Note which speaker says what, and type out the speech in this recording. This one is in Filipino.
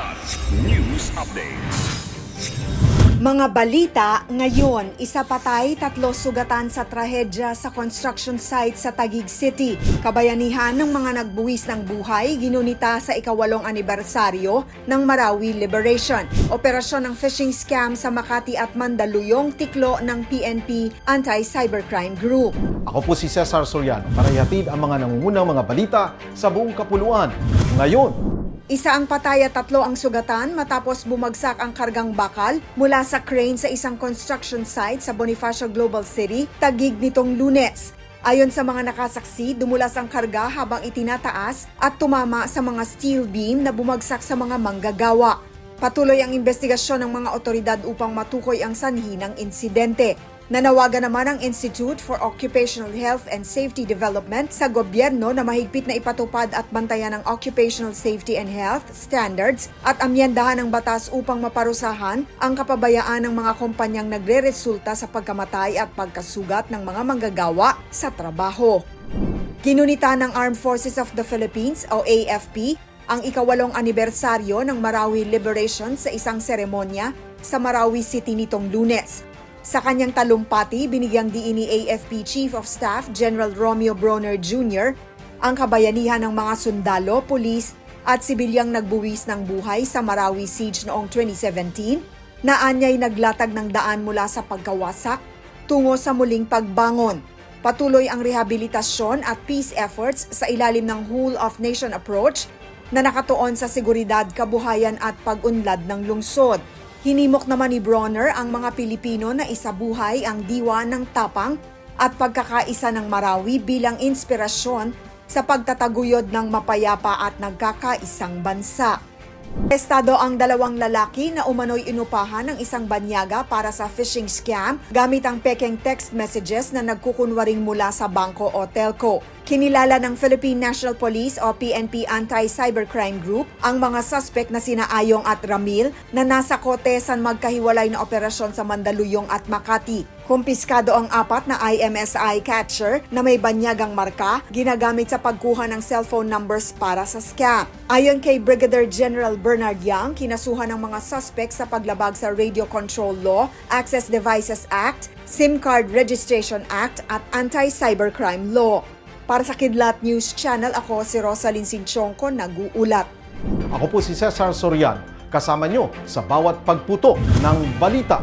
Speaker 1: Kilat News Updates.
Speaker 2: Mga balita ngayon, isa patay, tatlo sugatan sa trahedya sa construction site sa Taguig City. Kabayanihan ng mga nagbuwis ng buhay, ginunita sa ikawalong anibersaryo ng Marawi Liberation. Operasyon ng phishing scam sa Makati at Mandaluyong, tiklo ng PNP Anti-Cybercrime Group.
Speaker 3: Ako po si Cesar Soriano para ihatid ang mga nangungunang mga balita sa buong kapuluan. Ngayon,
Speaker 2: Isa ang patay at tatlo ang sugatan matapos bumagsak ang kargang bakal mula sa crane sa isang construction site sa Bonifacio Global City, Tagig nitong lunes. Ayon sa mga nakasaksi, dumulas ang karga habang itinataas at tumama sa mga steel beam na bumagsak sa mga manggagawa. Patuloy ang investigasyon ng mga otoridad upang matukoy ang sanhi ng insidente. Nanawagan naman ang Institute for Occupational Health and Safety Development sa gobyerno na mahigpit na ipatupad at bantayan ang occupational safety and health standards at amyendahan ng batas upang maparusahan ang kapabayaan ng mga kumpanyang nagre-resulta sa pagkamatay at pagkasugat ng mga manggagawa sa trabaho. Ginunita ng Armed Forces of the Philippines o AFP ang ikawalong anibersaryo ng Marawi Liberation sa isang seremonya sa Marawi City nitong lunes. Sa kanyang talumpati, binigyang diin ni AFP Chief of Staff General Romeo Broner Jr. ang kabayanihan ng mga sundalo, pulis at sibilyang nagbuwis ng buhay sa Marawi Siege noong 2017 na anyay naglatag ng daan mula sa pagkawasak tungo sa muling pagbangon. Patuloy ang rehabilitasyon at peace efforts sa ilalim ng whole of nation approach na nakatuon sa seguridad, kabuhayan at pag-unlad ng lungsod. Hinimok naman ni Bronner ang mga Pilipino na isabuhay ang diwa ng tapang at pagkakaisa ng Marawi bilang inspirasyon sa pagtataguyod ng mapayapa at nagkakaisang bansa. Estado ang dalawang lalaki na umano'y inupahan ng isang banyaga para sa phishing scam gamit ang pekeng text messages na nagkukunwaring mula sa bangko o telco. Kinilala ng Philippine National Police o PNP Anti-Cybercrime Group ang mga suspect na sina Ayong at Ramil na nasa kotesan magkahiwalay na operasyon sa Mandaluyong at Makati. Kumpiskado ang apat na IMSI catcher na may banyagang marka ginagamit sa pagkuha ng cellphone numbers para sa scam. Ayon kay Brigadier General Bernard Yang, kinasuhan ng mga suspect sa paglabag sa Radio Control Law, Access Devices Act, SIM Card Registration Act at Anti-Cybercrime Law. Para sa Kidlat News Channel, ako si Rosalyn Sinchonko, nag-uulat.
Speaker 3: ako po si Cesar Soriano kasama nyo sa bawat pagputo ng balita.